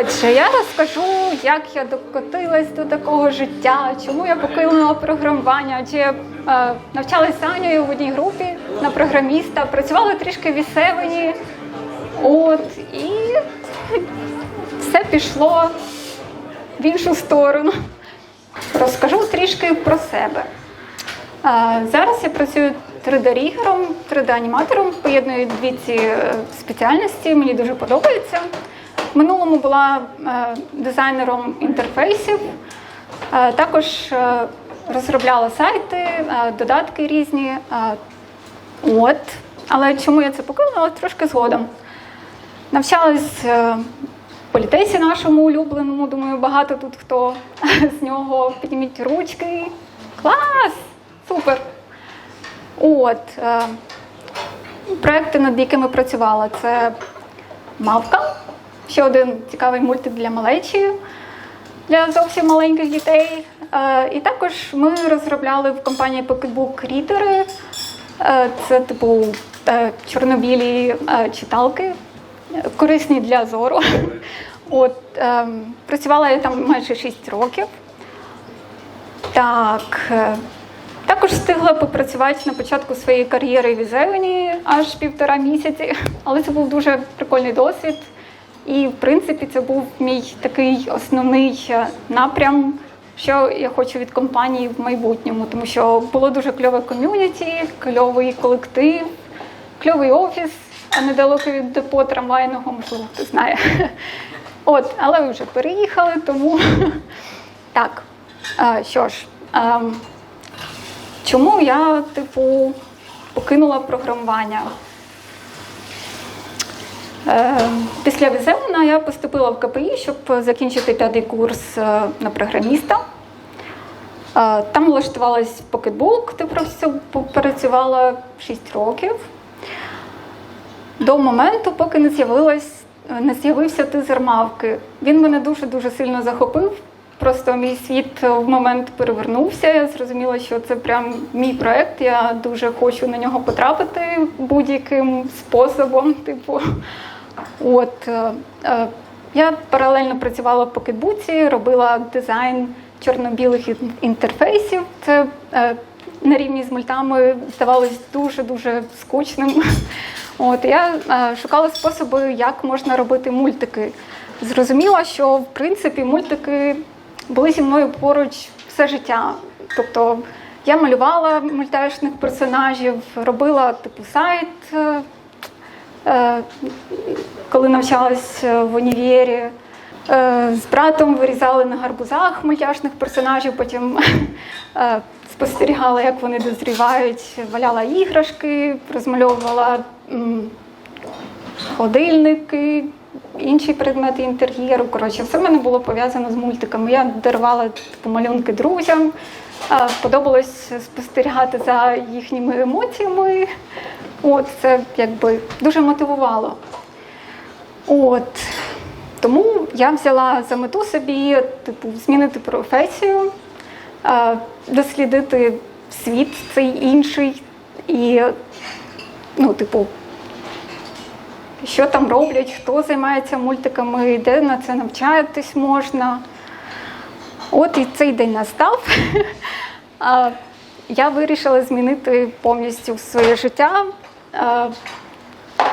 Отже, я розкажу, як я докотилась до такого життя, чому я покинула програмування, чи я е, навчалася з Анею в одній групі на програміста, працювала трішки в Ісевені. От, і все пішло в іншу сторону. Розкажу трішки про себе. Е, Зараз я працюю 3D-рігером, 3D-аніматором, поєдную дві ці е, спеціальності, мені дуже подобається. Минулому була е, дизайнером інтерфейсів, Е, також е, розробляла сайти, додатки різні. От. Але чому я це покинула, трошки згодом. Навчалась в політесі нашому улюбленому. Думаю, багато тут хто з нього підніміть ручки. Клас! Супер! От. Проекти, над якими працювала, це Мавка. Ще один цікавий мультик для малечі, для зовсім маленьких дітей. Е, І також ми розробляли в компанії Pocketbook рідери. Це типу е, чорнобілі е, читалки, корисні для зору. От, ем, працювала я там майже 6 років. Так. Також встигла попрацювати на початку своєї кар'єри в Ізевені аж півтора місяці, але це був дуже прикольний досвід. І, в принципі, це був мій такий основний е, напрям, що я хочу від компанії в майбутньому, тому що було дуже кльове ком'юніті, кльовий колектив, кльовий офіс, а недалеко від депо трамвайного, можливо, хто знає. От, але ви вже переїхали, тому так. Що ж, ем, чому я, типу, покинула програмування? Е, Після Візеуна я поступила в КПІ, щоб закінчити п'ятий курс е, на програміста. Е, Там влаштувалась в Pocketbook, де працювала 6 років. До моменту, поки не з'явилась, не з'явився тизер мавки. Він мене дуже-дуже сильно захопив. Просто мій світ в момент перевернувся. Я зрозуміла, що це прям мій проект. Я дуже хочу на нього потрапити будь-яким способом. Типу, от е, е, я паралельно працювала в покетбуці, робила дизайн чорно-білих інтерфейсів. Це е, на рівні з мультами здавалось дуже-дуже скучним. От я шукала способи, як можна робити мультики. Зрозуміла, що в принципі мультики були зі мною поруч все життя. Тобто я малювала мультяшних персонажів, робила типу сайт, е, е, коли навчалась е, в універі. З братом вирізали на гарбузах мультяшних персонажів, потім спостерігала, як вони дозрівають, валяла іграшки, розмальовувала холодильники, інші предмети інтер'єру. Коротше, все в мене було пов'язано з мультиками. Я дарувала типу, малюнки друзям. Подобалось спостерігати за їхніми емоціями. От це якби дуже мотивувало. От. Тому я взяла за мету собі типу, змінити професію, дослідити світ цей інший і, ну, типу, що там роблять, хто займається мультиками, де на це навчатись можна. От і цей день настав. Я вирішила змінити повністю своє життя.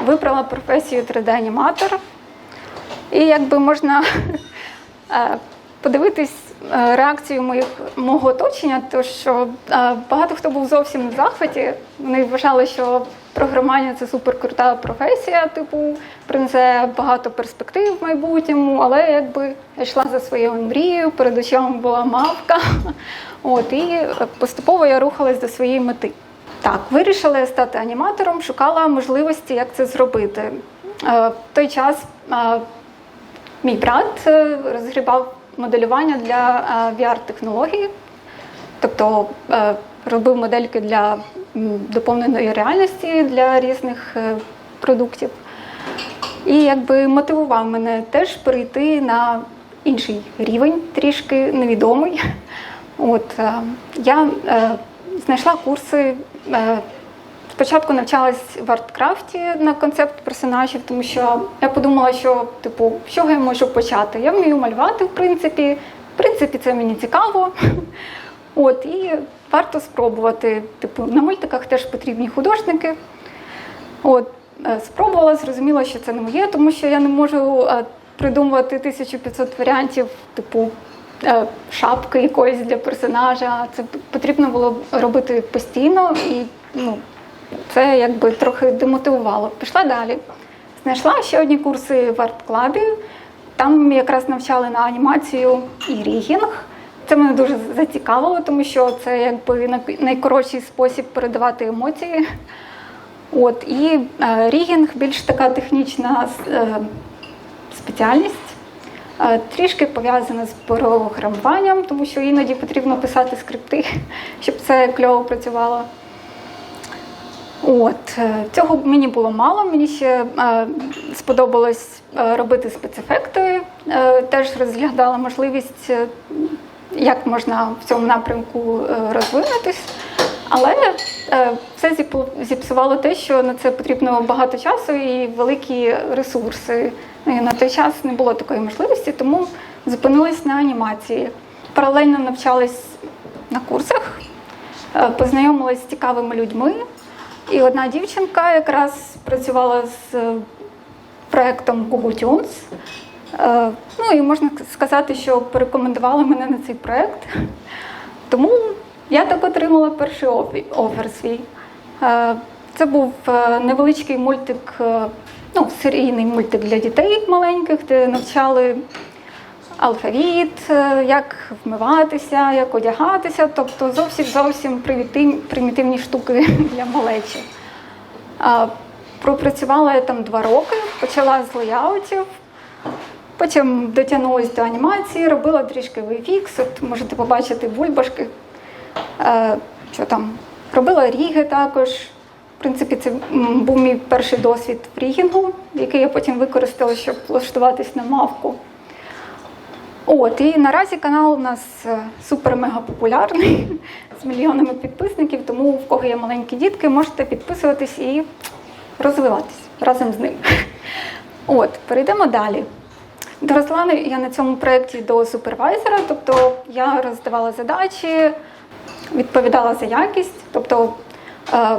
Вибрала професію 3D-аніматор. І якби можна подивитись реакцію моїх, мого оточення, то що багато хто був зовсім в захваті. Вони вважали, що програмування це суперкрута професія, типу, принесе багато перспектив в майбутньому, але якби я йшла за своєю мрією, перед очима була мавка. От, і поступово я рухалась до своєї мети. Так, вирішила я стати аніматором, шукала можливості, як це зробити. Е, В той час е, мій брат е, розгрібав моделювання для VR-технологій, тобто робив модельки для доповненої реальності для різних е, продуктів. І якби мотивував мене теж перейти на інший рівень, трішки невідомий. От е, я е, знайшла курси е, Спочатку навчалась в арткрафті на концепт персонажів, тому що я подумала, що типу, з чого я можу почати? Я вмію малювати, в принципі. В принципі, це мені цікаво. От, і варто спробувати. Типу, на мультиках теж потрібні художники. От, е, спробувала, зрозуміла, що це не моє, тому що я не можу е, придумувати 1500 варіантів, типу е, шапки якоїсь для персонажа. Це потрібно було робити постійно, і ну, це якби трохи демотивувало. Пішла далі. Знайшла ще одні курси в арт-клабі. Там якраз навчали на анімацію і рігінг. Це мене дуже зацікавило, тому що це якби найкоротший спосіб передавати емоції. От, і е, рігінг більш така технічна е, спеціальність, е, трішки пов'язана з програмуванням, тому що іноді потрібно писати скрипти, щоб це кльово працювало. От, е, цього мені було мало. Мені ще е, сподобалось е, робити спецефекти. Е, теж розглядала можливість, е, як можна в цьому напрямку е, розвинутись. Але е, все зіпсувало те, що на це потрібно багато часу і великі ресурси. І на той час не було такої можливості, тому зупинилась на анімації. Паралельно навчалась на курсах, е, познайомилась з цікавими людьми. І одна дівчинка якраз працювала з проектом Google Tunes. Е, Ну і можна сказати, що порекомендувала мене на цей проект. Тому я так отримала перший офер свій. Е, Це був е, невеличкий мультик, ну, серійний мультик для дітей маленьких, де навчали алфавіт, як вмиватися, як одягатися, тобто зовсім зовсім примітивні штуки для малечі. Пропрацювала я там два роки, почала з леяутів, потім дотягнулася до анімації, робила трішки VFX, от можете побачити бульбашки. Е, Що там? Робила ріги також. В принципі, це був мій перший досвід в рігінгу, який я потім використала, щоб влаштуватись на мавку. От, і наразі канал у нас е, супер-мега популярний з мільйонами підписників, тому в кого є маленькі дітки, можете підписуватись і розвиватись разом з ним. От, перейдемо далі. Доросла я на цьому проєкті до супервайзера, тобто я роздавала задачі, відповідала за якість. Тобто е,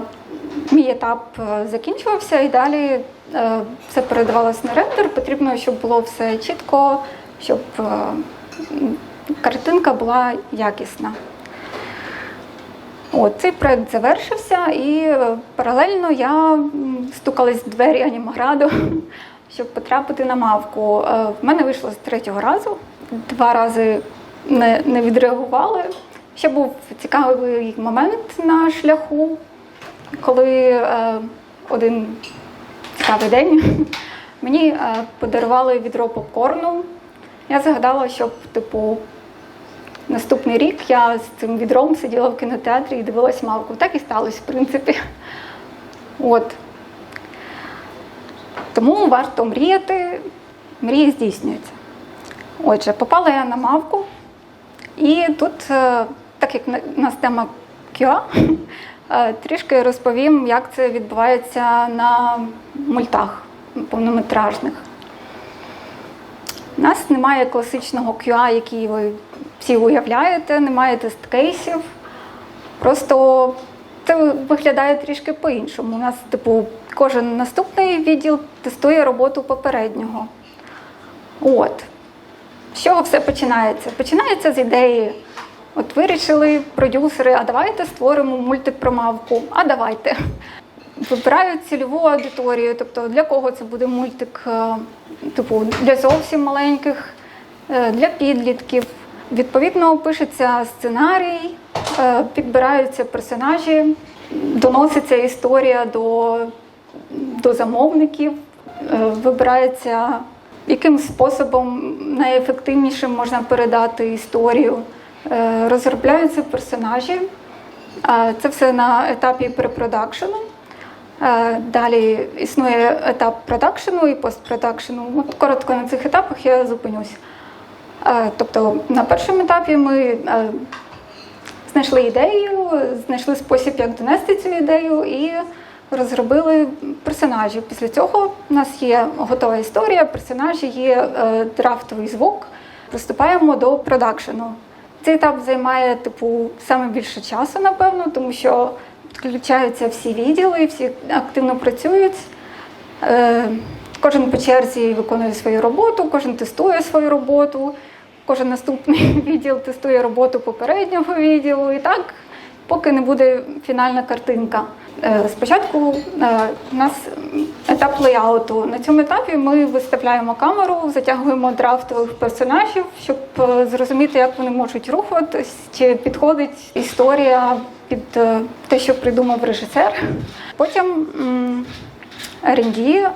мій етап е, закінчувався і далі е, все передавалось на рендер. Потрібно, щоб було все чітко, щоб картинка була якісна. От, цей проект завершився, і паралельно я стукалась в двері анімаграду, щоб потрапити на мавку. Е, В мене вийшло з третього разу, два рази не, не відреагували. Ще був цікавий момент на шляху, коли е, один цікавий день мені е, подарували відро попкорну. Я загадала, щоб, типу, Наступний рік я з цим відром сиділа в кінотеатрі і дивилась мавку. Так і сталося, в принципі. От. Тому варто мріяти, мрії здійснюються. Отже, попала я на мавку, і тут, е, так як у нас тема QA, е, трішки розповім, як це відбувається на мультах повнометражних. У нас немає класичного QA, який ви всі уявляєте, немає тест-кейсів. Просто це виглядає трішки по-іншому. У нас, типу, кожен наступний відділ тестує роботу попереднього. От. З чого все починається? Починається з ідеї. От вирішили продюсери, а давайте створимо мультик про мавку. А давайте. Вибирають цільову аудиторію, тобто для кого це буде мультик, е, типу для зовсім маленьких, е, для підлітків. Відповідно, пишеться сценарій, е, підбираються персонажі, доноситься історія до, до замовників, е, вибирається, яким способом найефективнішим можна передати історію. Е, Розробляються персонажі. Е, Це все на етапі препродакшену. Далі існує етап продакшену і постпродакшену. От коротко на цих етапах я зупинюсь. Тобто на першому етапі ми знайшли ідею, знайшли спосіб, як донести цю ідею, і розробили персонажів. Після цього у нас є готова історія, персонажі є е, драфтовий звук. Приступаємо до продакшену. Цей етап займає типу саме більше часу, напевно, тому що підключаються всі відділи, всі активно працюють. Е, Кожен по черзі виконує свою роботу, кожен тестує свою роботу, кожен наступний відділ тестує роботу попереднього відділу. І так, поки не буде фінальна картинка. Е, Спочатку е, у нас етап леяуту. На цьому етапі ми виставляємо камеру, затягуємо драфтових персонажів, щоб е, зрозуміти, як вони можуть рухатись, чи підходить історія під те, що придумав режисер. Потім R&D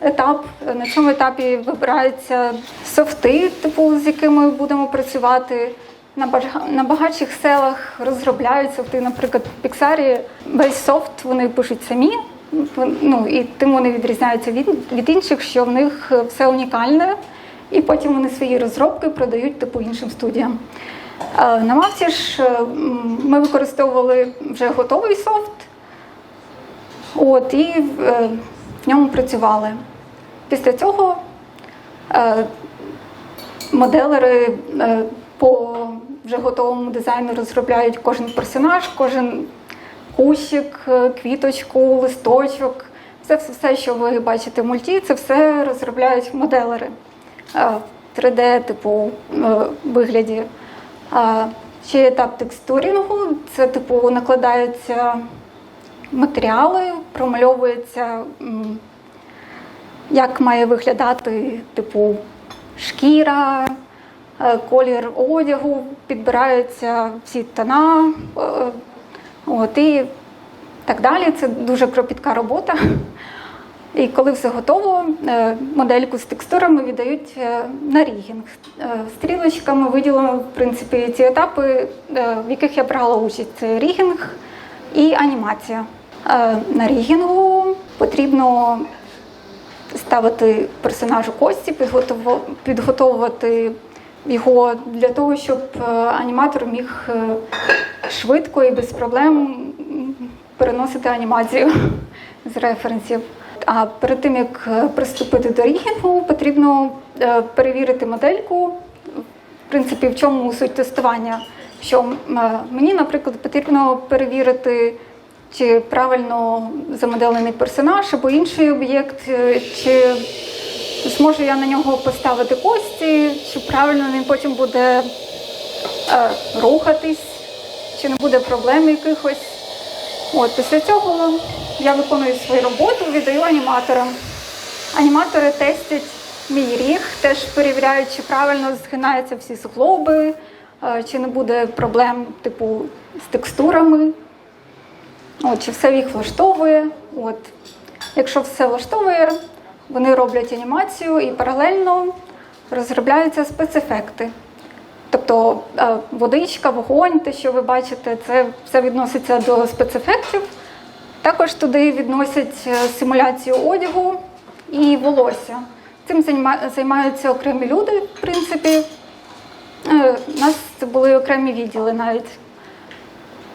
етап. На цьому етапі вибираються софти, типу, з якими будемо працювати. На багатших селах розробляють софти. Наприклад, в Pixar весь софт вони пишуть самі. Ну, і тим вони відрізняються від, від інших, що в них все унікальне, і потім вони свої розробки продають типу іншим студіям. Е, На Мавці ж е, ми використовували вже готовий софт, От, і е, в ньому працювали. Після цього е, моделери е, по вже готовому дизайну розробляють кожен персонаж, кожен кущик, е, квіточку, листочок. Все, все, все, що ви бачите в мульті, це все розробляють моделери е, в 3D, типу е, вигляді. Ще етап текстурінгу це типу накладаються матеріали, промальовується, як має виглядати, типу, шкіра, е, колір одягу, підбираються всі тона, е, от, і так далі. Це дуже кропітка робота. І коли все готово, е, модельку з текстурами віддають е, на рігінг. Е, Стрілочками виділено в принципі ці етапи, е, в яких я брала участь. Це рігінг і анімація. Е, На рігінгу потрібно ставити персонажу кості, підготовувати його для того, щоб е, аніматор міг е, швидко і без проблем переносити анімацію з референсів. А перед тим як е, приступити до рігінгу, потрібно перевірити модельку. В принципі, в чому суть тестування? Що мені, наприклад, потрібно перевірити, чи правильно замоделений персонаж або інший об'єкт, чи зможу я на нього поставити кості, чи правильно він потім буде е, рухатись, чи не буде проблем якихось. От, після цього я виконую свою роботу, віддаю аніматорам. Аніматори тестять мій ріг, теж перевіряють, чи правильно згинаються всі суглоби, е, чи не буде проблем типу з текстурами, От, чи все їх влаштовує. От. Якщо все влаштовує, вони роблять анімацію і паралельно розробляються спецефекти. Тобто е, водичка, вогонь, те, що ви бачите, це все відноситься до спецефектів. Також туди відносять е, симуляцію одягу і волосся. Цим займаються окремі люди, в принципі. Е, У нас це були окремі відділи навіть.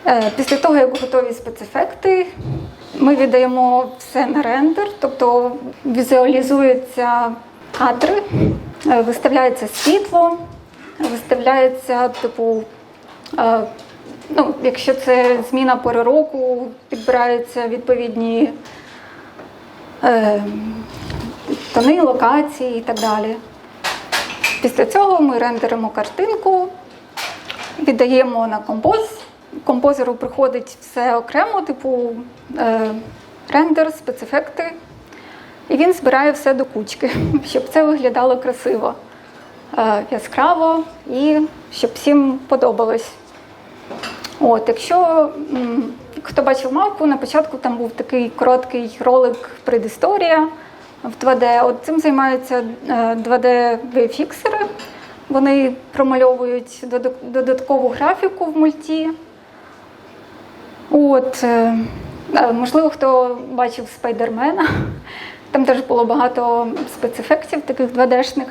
Е, Після того, як готові спецефекти, ми віддаємо все на рендер, тобто візуалізуються кадри, е, виставляється світло, виставляється, типу, е, ну, якщо це зміна пори року, підбираються відповідні е, тони, локації і так далі. Після цього ми рендеримо картинку, віддаємо на композ. Композеру приходить все окремо, типу е, рендер, спецефекти. І він збирає все до кучки, щоб це виглядало красиво, е, яскраво і щоб всім подобалось. От, якщо м, хто бачив мавку, на початку там був такий короткий ролик предісторія в 2D. От цим займаються 2D-фіксери. Вони промальовують додаткову графіку в мульті. От, е, можливо, хто бачив спайдермена. Там теж було багато спецефектів, таких 2D-шних.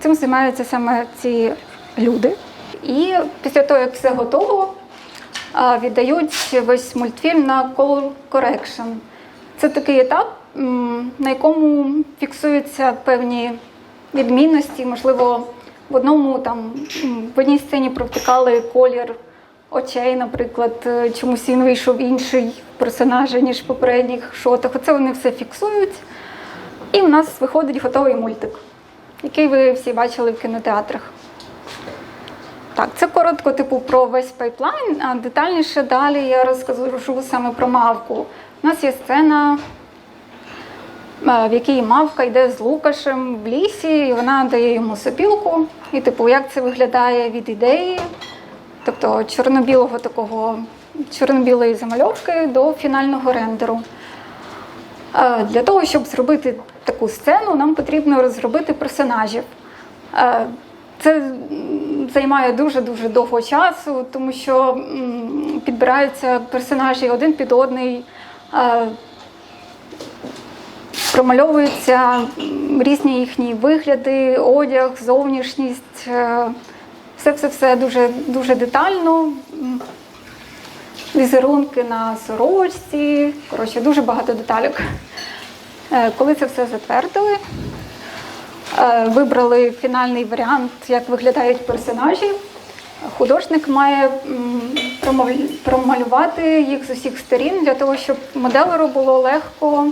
Цим займаються саме ці люди. І після того, як все готово, віддають весь мультфільм на color correction. Це такий етап, на якому фіксуються певні відмінності. Можливо, в одному там в одній сцені провтикали колір очей, наприклад, е, чомусь він вийшов інший персонажа, ніж попередніх шотах. Оце вони все фіксують. І в нас виходить готовий мультик, який ви всі бачили в кінотеатрах. Так, це коротко, типу, про весь пайплайн, а детальніше далі я розкажу саме про мавку. У нас є сцена, е, в якій мавка йде з Лукашем в лісі, і вона дає йому сопілку. І, типу, як це виглядає від ідеї, тобто чорно-білого такого, чорно-білої замальовки до фінального рендеру. Е, Для того, щоб зробити таку сцену, нам потрібно розробити персонажів. Е, Це займає дуже-дуже довго часу, тому що підбираються персонажі один під одний, е, промальовуються різні їхні вигляди, одяг, зовнішність. Все-все-все дуже, дуже детально. Візерунки на сорочці, коротше, дуже багато деталек. Е, Коли це все затвердили, е, вибрали фінальний варіант, як виглядають персонажі. Художник має промалювати їх з усіх сторін для того, щоб моделеру було легко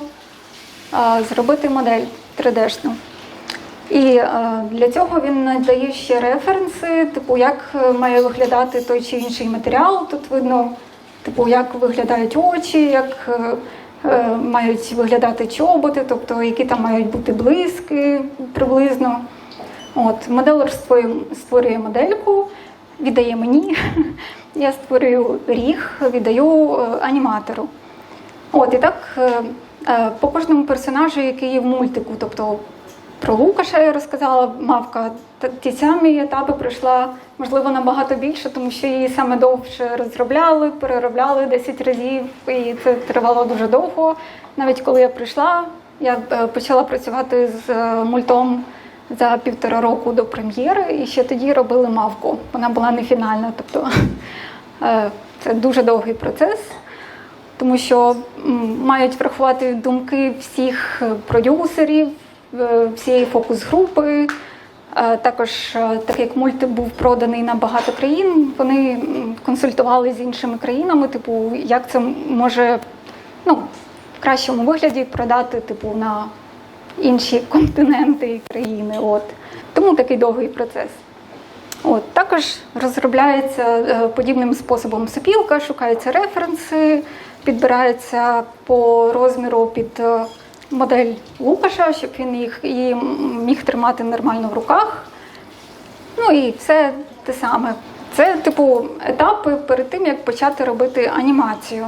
е, зробити модель 3D-шну. І е, для цього він надає ще референси, типу, як е, має виглядати той чи інший матеріал. Тут видно, типу, як виглядають очі, як е, мають виглядати чоботи, тобто які там мають бути блиски приблизно. От, моделер створює, модельку, віддає мені. Я створюю ріг, віддаю аніматору. От і так по кожному персонажу, який є в мультику, тобто про Лукаша я розказала, мавка ті самі етапи пройшла, можливо, набагато більше, тому що її саме довше розробляли, переробляли 10 разів, і це тривало дуже довго. Навіть коли я прийшла, я е, почала працювати з е, мультом за півтора року до прем'єри, і ще тоді робили мавку. Вона була не фінальна, тобто е, це дуже довгий процес тому що мають врахувати думки всіх продюсерів, всієї фокус-групи. Е, Також, е, так як мультик був проданий на багато країн, вони консультували з іншими країнами, типу, як це може ну, в кращому вигляді продати типу, на інші континенти і країни. От. Тому такий довгий процес. От, також розробляється е, подібним способом сопілка, шукаються референси, підбирається по розміру під е, модель Лукаша, щоб він їх і міг тримати нормально в руках. Ну і все те саме. Це, типу, етапи перед тим, як почати робити анімацію.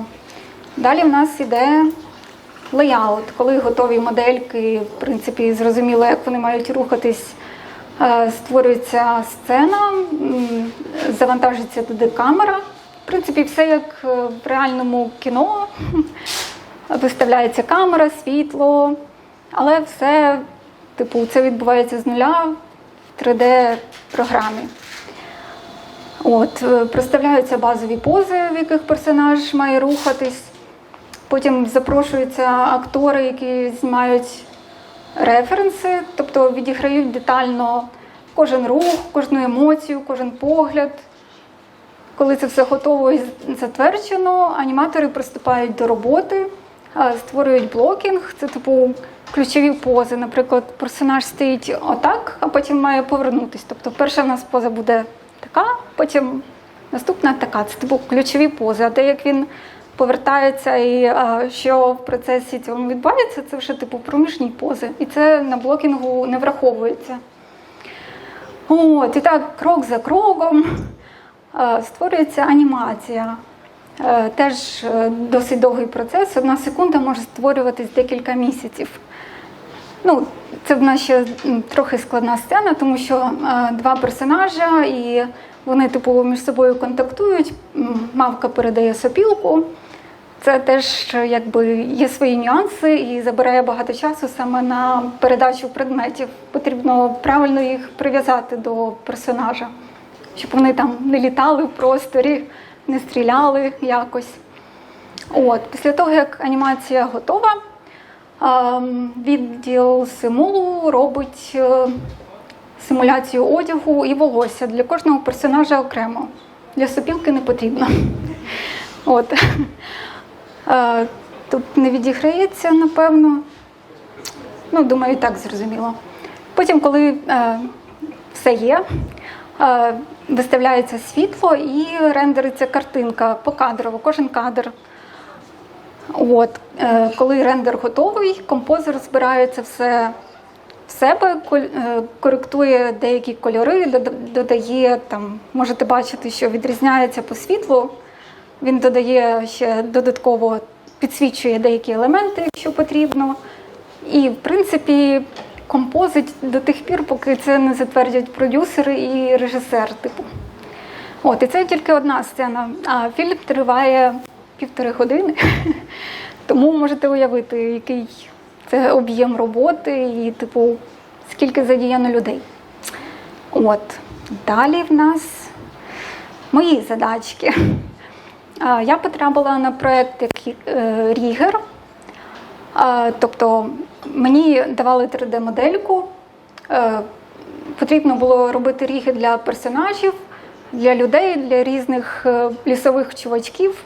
Далі в нас іде леяут, коли готові модельки, в принципі, зрозуміло, як вони мають рухатись. Е, Створюється сцена, м, завантажується туди камера. В принципі, все як е, в реальному кіно. Виставляється камера, світло, але все, типу, це відбувається з нуля в 3D-програмі. От, е, представляються базові пози, в яких персонаж має рухатись. Потім запрошуються актори, які знімають референси, тобто відіграють детально кожен рух, кожну емоцію, кожен погляд. Коли це все готово і затверджено, аніматори приступають до роботи, створюють блокінг. Це типу ключові пози. Наприклад, персонаж стоїть отак, а потім має повернутись. Тобто, перша в нас поза буде така, потім наступна така. Це типу ключові пози. А те, як він повертається і а, що в процесі цьому відбувається, це вже типу проміжні пози. І це на блокінгу не враховується. От, і так, крок за кроком е, створюється анімація. Е, Теж е, досить довгий процес. Одна секунда може створюватись декілька місяців. Ну, це в нас ще трохи складна сцена, тому що е, два персонажа, і вони типу між собою контактують. Мавка передає сопілку. Це теж якби є свої нюанси і забирає багато часу саме на передачу предметів. Потрібно правильно їх прив'язати до персонажа, щоб вони там не літали в просторі, не стріляли якось. От, після того, як анімація готова, ем, відділ симулу робить е, симуляцію одягу і волосся для кожного персонажа окремо. Для сопілки не потрібно. От. Е, Тут не відіграється, напевно. Ну, думаю, і так зрозуміло. Потім, коли е, все є, виставляється світло і рендериться картинка покадрово, кожен кадр. От, е, коли рендер готовий, композер збирає це все в себе, е, коректує деякі кольори, додає там, можете бачити, що відрізняється по світлу. Він додає ще додатково підсвічує деякі елементи, якщо потрібно. І, в принципі, композить до тих пір, поки це не затвердять продюсери і режисер. Типу. От, і це тільки одна сцена, а фільм триває півтори години. Тому можете уявити, який це об'єм роботи і, типу, скільки задіяно людей. От. Далі в нас мої задачки. Я потрапила на проєкт е, Рігер. Тобто мені давали 3D-модельку. Е, Потрібно було робити ріги для персонажів, для людей, для різних е, лісових чувачків,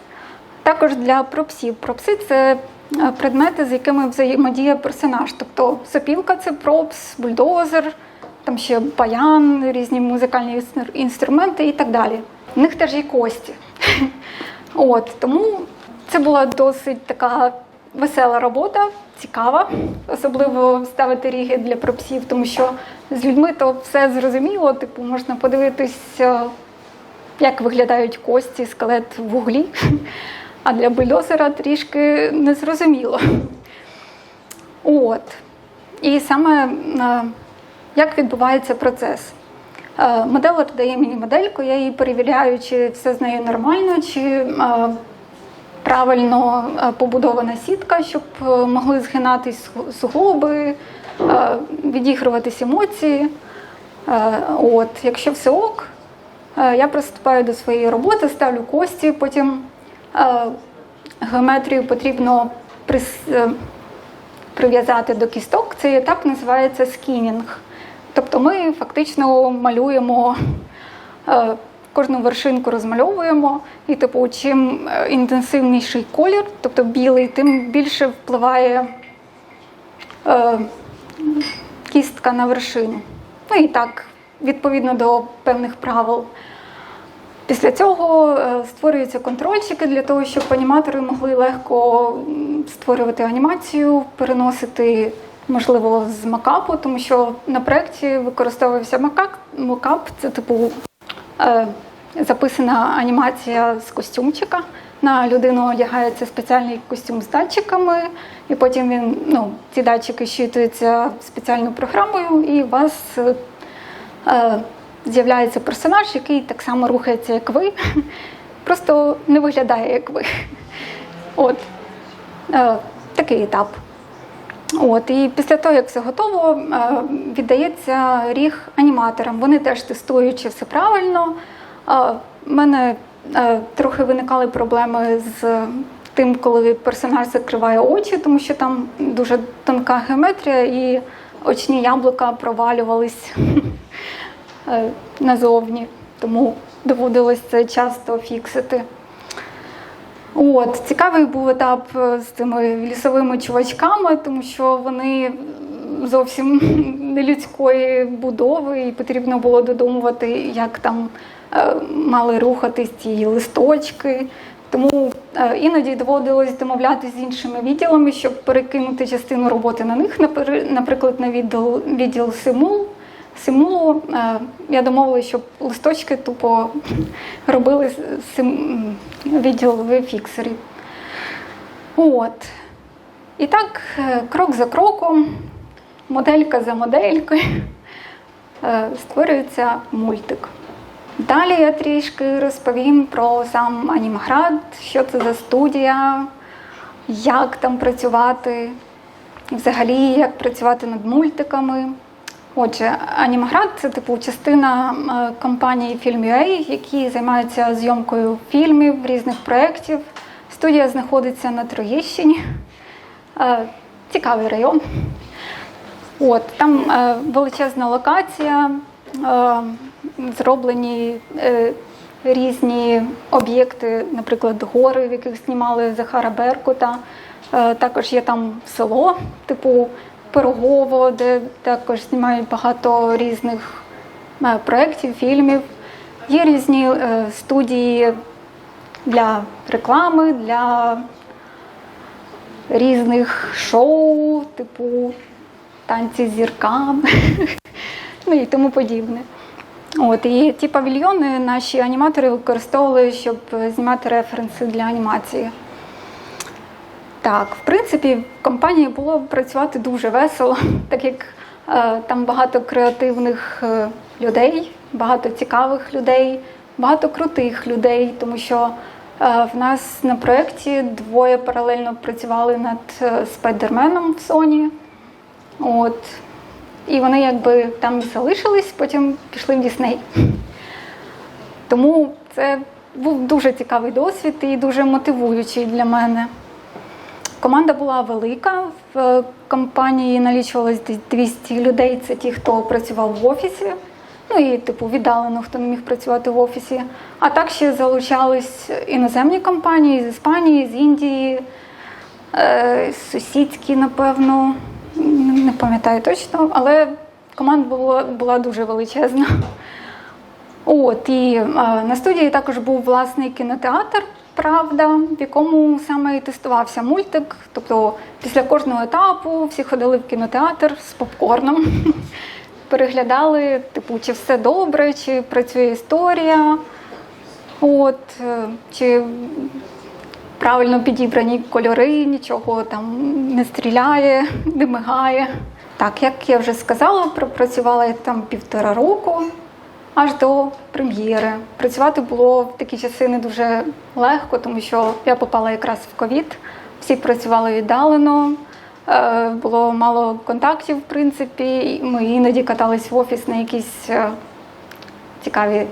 також для пропсів. Пропси це е, предмети, з якими взаємодіє персонаж. Тобто сопілка це пропс, бульдозер, там ще баян, різні музикальні інструменти і так далі. В них теж є кості. От тому це була досить така весела робота, цікава, особливо ставити ріги для пропсів, тому що з людьми то все зрозуміло. Типу, можна подивитись, е, як виглядають кості, скелет в углі. А для бульдозера трішки незрозуміло. От. І саме е, як відбувається процес. Е, Моделер дає мені модельку, я її перевіряю, чи все з нею нормально, чи правильно е, побудована сітка, щоб е, могли згинатись су- суглоби, е, відігруватись емоції. От, якщо все ок, я приступаю до своєї роботи, ставлю кості, потім геометрію потрібно прив'язати до кісток. Цей етап називається скінінг. Тобто ми фактично малюємо кожну вершинку розмальовуємо, і типу, чим е, інтенсивніший колір, тобто білий, тим більше впливає е, кістка на вершину. Ну і так, відповідно до певних правил. Після цього е, створюються контрольчики для того, щоб аніматори могли легко створювати анімацію, переносити, можливо, з макапу, тому що на проєкті використовувався макап. Макап це типу записана анімація з костюмчика. На людину одягається спеціальний костюм з датчиками, і потім він, ну, ці датчики щитуються спеціальною програмою, і у вас е, е, з'являється персонаж, який так само рухається, як ви, просто не виглядає, як ви. От е, такий етап. От, і після того, як все готово, е, віддається ріг аніматорам. Вони теж тестують, чи все правильно. У мене е, трохи виникали проблеми з тим, коли персонаж закриває очі, тому що там дуже тонка геометрія і очні яблука провалювались е, назовні. Тому доводилось це часто фіксити. От, цікавий був етап е, з цими лісовими чувачками, тому що вони зовсім не людської будови, і потрібно було додумувати, як там е, мали рухатись ці листочки. Тому е, іноді доводилось домовлятися з іншими відділами, щоб перекинути частину роботи на них, напри- наприклад, на відділ, відділ Симул. Симулу е, я домовилася, щоб листочки тупо робили сим, відділ фіксерів. От. І так, е, крок за кроком, моделька за моделькою е, створюється мультик. Далі я трішки розповім про сам Анімград, що це за студія, як там працювати, взагалі як працювати над мультиками. Отже, Анімаград це типу частина е, компанії Film.ua, які займаються зйомкою фільмів, різних проєктів. Студія знаходиться на Троєщині. Е, Цікавий район. От, там е, величезна локація, зроблені різні об'єкти, наприклад, гори, в яких знімали Захара Беркута. Також є там село, типу Пирогово, де також знімають багато різних е, проєктів, фільмів. Є різні е, студії для реклами, для різних шоу, типу танці з зірками, ну і тому подібне. От, і ті павільйони наші аніматори використовували, щоб знімати референси для анімації. Так, в принципі, в компанії було працювати дуже весело, так як е, там багато креативних е, людей, багато цікавих людей, багато крутих людей, тому що е, в нас на проєкті двоє паралельно працювали над е, спайдерменом в Sony. От. І вони якби там залишились, потім пішли в Дісней. Тому це був дуже цікавий досвід і дуже мотивуючий для мене. Команда була велика. В компанії налічувалось 200 людей. Це ті, хто працював в офісі. Ну і типу віддалено, хто не міг працювати в офісі. А так ще залучались іноземні компанії з Іспанії, з Індії, е, сусідські, напевно, не пам'ятаю точно, але команда була, була дуже величезна. От і е, на студії також був власний кінотеатр, правда, в якому саме і тестувався мультик. Тобто після кожного етапу всі ходили в кінотеатр з попкорном, переглядали, типу, чи все добре, чи працює історія, от, е, чи правильно підібрані кольори, нічого там не стріляє, не мигає. Так, як я вже сказала, пропрацювала я там півтора року аж до прем'єри. Працювати було в такі часи не дуже легко, тому що я попала якраз в ковід, всі працювали віддалено. е, Було мало контактів, в принципі. Ми іноді катались в офіс на якісь е, цікаві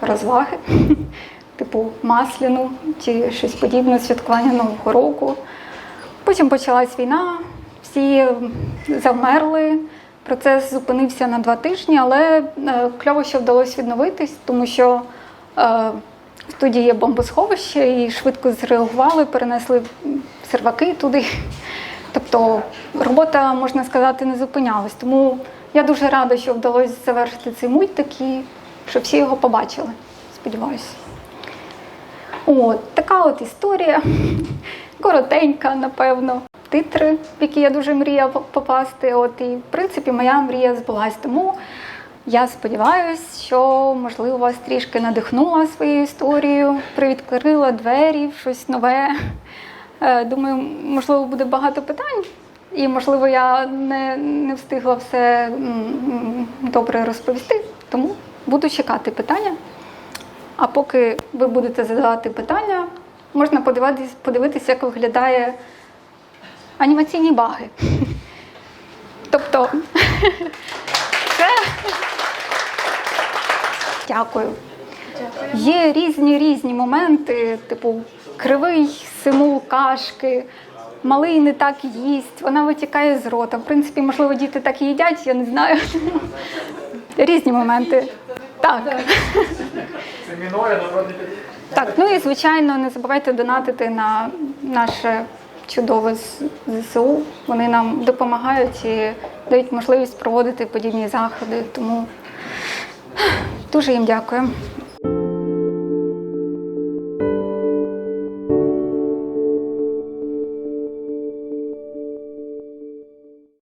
розваги, типу масляну чи щось подібне, святкування Нового року. Потім почалась війна, всі завмерли. Процес зупинився на два тижні, але е, кльово, що вдалося відновитись, тому що е, в студії є бомбосховище і швидко зреагували, перенесли серваки туди. Тобто робота, можна сказати, не зупинялась. Тому я дуже рада, що вдалося завершити цей мультик і щоб всі його побачили. Сподіваюся. От, така от історія. Коротенька, напевно. Титри, в які я дуже мріяла попасти. От і в принципі моя мрія збулась. Тому я сподіваюся, що можливо вас трішки надихнула своєю історією, привідкрила двері, щось нове. Е, Думаю, можливо, буде багато питань, і можливо, я не, не встигла все добре розповісти. Тому буду чекати питання. А поки ви будете задавати питання, можна подивитись, подивитися, як виглядає анімаційні баги. Тобто, це дякую. Є різні різні моменти, типу кривий симул кашки, малий не так їсть, вона витікає з рота. В принципі, можливо, діти так і їдять, я не знаю. Різні моменти. Так. Це міноє, народний Так, ну і звичайно, не забувайте донатити на наше чудове З- ЗСУ. Вони нам допомагають і дають можливість проводити подібні заходи. Тому дуже їм дякую.